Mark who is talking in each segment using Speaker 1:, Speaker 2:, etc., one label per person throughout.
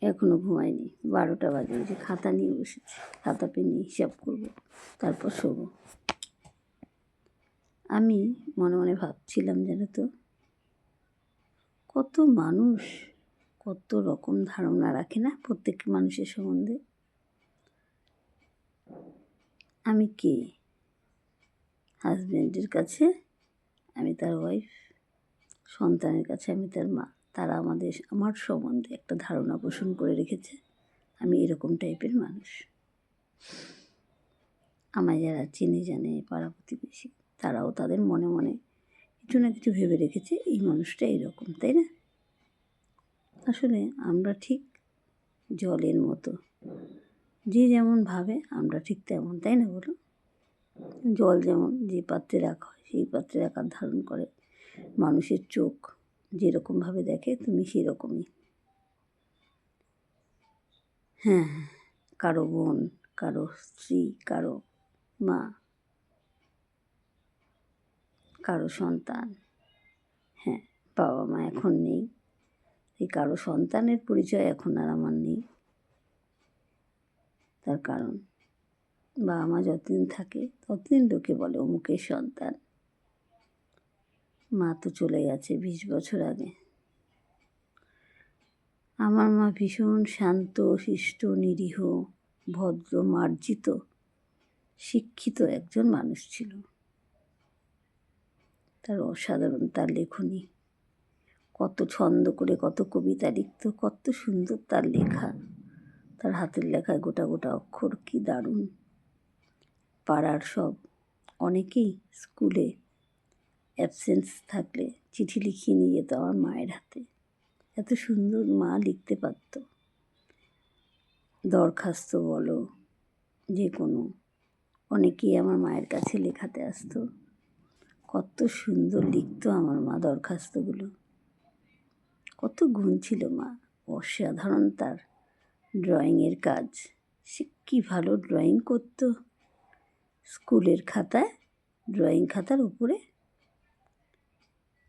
Speaker 1: এখনও ঘুমাইনি বারোটা বাজে যে খাতা নিয়ে বসেছি, খাতা, পেন হিসাব করব, তারপর শোবো। আমি মনে মনে ভাবছিলাম যেন তো, কত মানুষ কত রকম ধারণা রাখে না প্রত্যেক মানুষের সম্বন্ধে? আমি কে? হাজব্যান্ডের কাছে, আমি তার ওয়াইফ সন্তানের কাছে, আমি তার মা। তারা আমাদের, আমার সম্বন্ধে একটা ধারণা পোষণ করে রেখেছে। আমি এরকম টাইপের মানুষ। আমায় যারা চিনে জানে, পাড়া প্রতিবেশী, তারাও তাদের মনে মনে কিছু না কিছু ভেবে রেখেছে, এই মানুষটা এরকম, তাই না? আসলে আমরা ঠিক জলের মতো। যে যেমন ভাবে, আমরা ঠিক তেমন, তাই না বলো? জল যেমন যে পাত্রে রাখা হয়, সেই পাত্রে আকার ধারণ করে মানুষের চোখ যেরকমভাবে দেখে তুমি সেরকমই। হ্যাঁ কারও বোন, কারও স্ত্রী, কারও মা, কারও সন্তান হ্যাঁ বাবা মা এখন নেই। এই কারও সন্তানের পরিচয় এখন আর আমার নেই। তার কারণ, বাবা মা যতদিন থাকে ততদিন লোকে বলে অমুকের সন্তান। মা তো চলে গেছে বিশ বছর আগে। আমার মা ভীষণ শান্ত, শিষ্ট, নিরীহ, ভদ্র, মার্জিত, শিক্ষিত একজন মানুষ ছিল। তার অসাধারণ, তার লেখনী, কত ছন্দ করে, কত কবিতা লিখত, কত সুন্দর তার লেখা। তার হাতের লেখায় গোটা গোটা অক্ষর, কি দারুণ। পাড়ার সব, অনেকেই স্কুলে অ্যাবসেন্স থাকলে চিঠি লিখিয়ে নিয়ে যেত আমার মায়ের হাতে। এত সুন্দর মা লিখতে পারত। দরখাস্ত বলো, যে কোনো। অনেকেই আমার মায়ের কাছে লেখাতে আসতো। কত সুন্দর লিখতো আমার মা দরখাস্তগুলো। কত গুণ ছিল মা, অসাধারণ তার ড্রয়িংয়ের কাজ। সে কী ভালো ড্রয়িং করতো। স্কুলের খাতায়, ড্রয়িং খাতার উপরে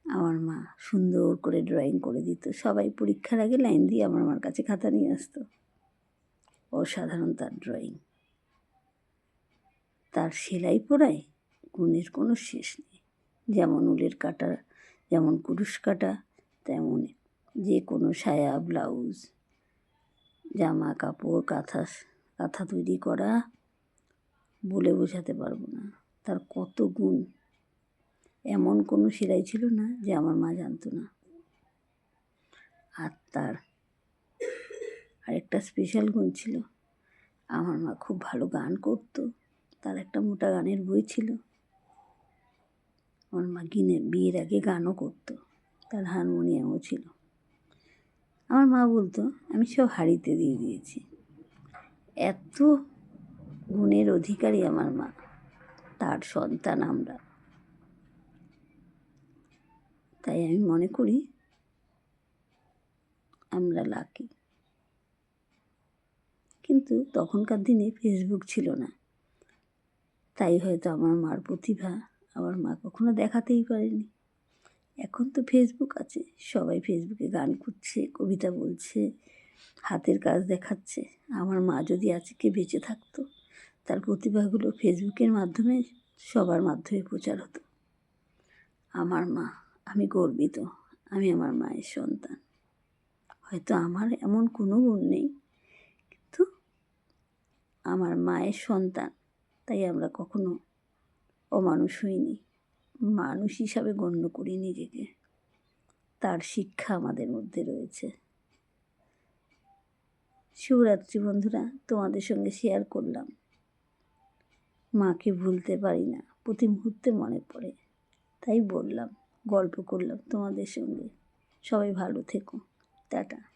Speaker 1: আমার মা সুন্দর করে ড্রয়িং করে দিত। সবাই পরীক্ষার আগে লাইন দিয়ে আমার মার কাছে খাতা নিয়ে আসতো। অসাধারণ তার ড্রয়িং তার সেলাই পড়ায় গুণের কোনো শেষ নেই। যেমন উলের কাটা, যেমন কুরুশ কাটা, তেমন যে কোনো সায়া ব্লাউজ জামা, কাপড়, কাঁথা কাঁথা তৈরি করা বলে বোঝাতে পারব না। তার কত গুণ এমন কোনো সেলাই ছিল না যে আমার মা জানতো না। আর তার আরেকটা স্পেশাল গুণ ছিল, আমার মা খুব ভালো গান করতো, তার একটা মোটা গানের বই ছিল। আমার মা গিনে, বিয়ের আগে গানও করতো, তার হারমোনিয়ামও ছিল। আমার মা বলতো, আমি সব হাড়িতে দিয়ে দিয়েছি। এত গুণের অধিকারী আমার মা, তার সন্তান আমরা। তাই আমি মনে করি আমরা লাকি কিন্তু তখনকার দিনে ফেসবুক ছিল না। তাই হয়তো আমার মার প্রতিভা আমার মা কখনো দেখাতেই পারেনি। এখন তো ফেসবুক আছে, সবাই ফেসবুকে গান করছে, কবিতা বলছে, হাতের কাজ দেখাচ্ছে। আমার মা যদি আজকে বেঁচে থাকতো, তার প্রতিভাগুলো ফেসবুকের মাধ্যমে সবার মাধ্যমে প্রচার হতো। আমার মা আমি গর্বিত, আমি আমার মায়ের সন্তান। হয়তো আমার এমন কোনো গুণ নেই, কিন্তু আমার মায়ের সন্তান, তাই আমরা কখনো অমানুষ হইনি। মানুষ হিসাবে গণ্য করি নিজেকে। তার শিক্ষা আমাদের মধ্যে রয়েছে। শিবরাত্রি বন্ধুরা, তোমাদের সঙ্গে শেয়ার করলাম। মাকে ভুলতে পারি না, প্রতি মুহূর্তে মনে পড়ে, তাই বললাম। গল্প করলাম তোমাদের সঙ্গে। সবাই ভালো থেকো। টাটা।